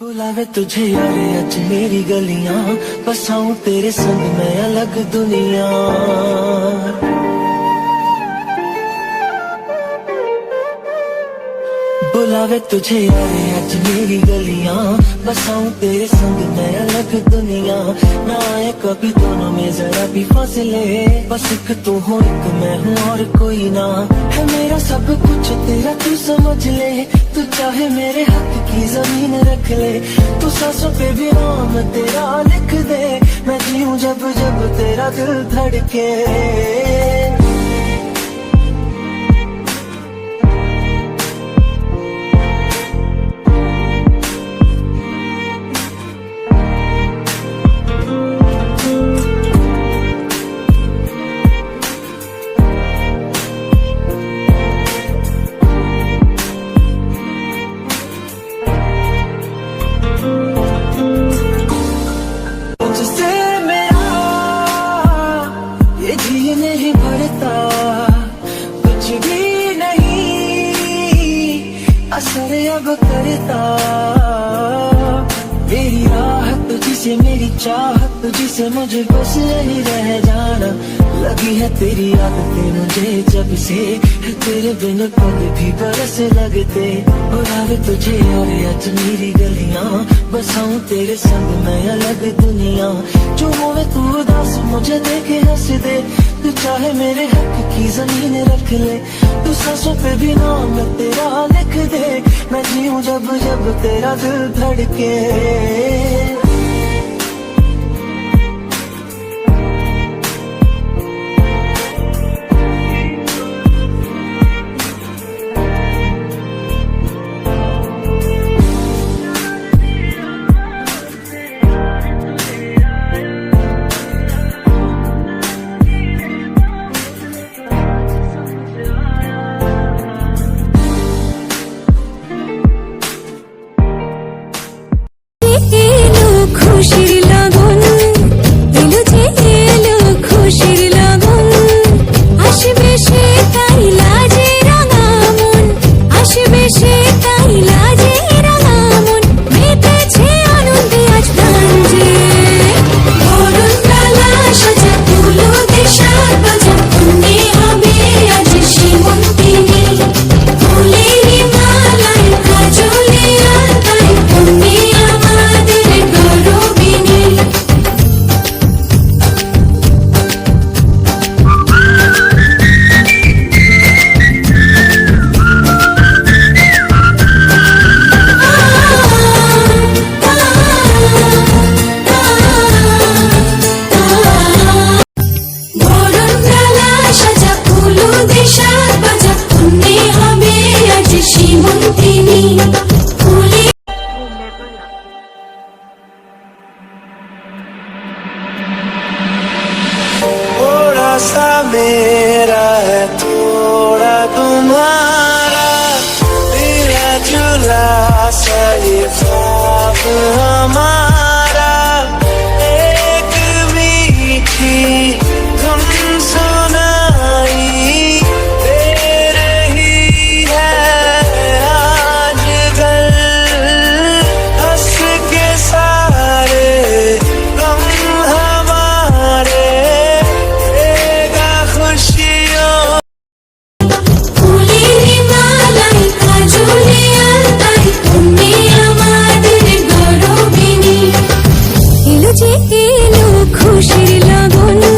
बुलावे तुझे यारे अज मेरी गलियाँ बसाऊं तेरे संग मैं अलग दुनिया बुलावे तुझे यारे अज मेरी गलियाँ बसाऊं तेरे संग मैं अलग दुनिया। ना आए कभी दोनों में जरा भी फासले। बस एक तू हो, एक मैं हूँ और कोई ना। है मेरा सब कुछ, तेरा तू समझ ले। तू चाहे मेरे हक की ज़मीन रख ले। तू सांसों पे भी नाम तेरा लिख दे। मैं जीऊं जब जब तेरा दिल धड़के। तुझसे राहत मेरी चाहत तुझसे मुझे बस यही रह जाना। लगी है तेरी आदतें मुझे जब से तेरे बिन पल भी बरस लगते। बुलावे तुझे और आज मेरी गलियाँ बसाऊं तेरे संग मैं अलग दुनिया। जो होवे तू उदास, मुझे देखे हंस दे। तू चाहे मेरे हक की ज़मीन रख ले। तू सांसों पे भी नाम तेरा लिख दे। मैं जीऊं जब जब तेरा दिल धड़के। 呼吸。मेरा है थोड़ा तुम्हारा तेरा चुला सा ये ख्वाब খুশির লাগন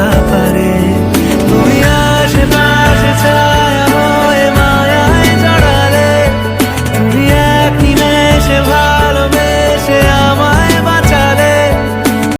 哪怕。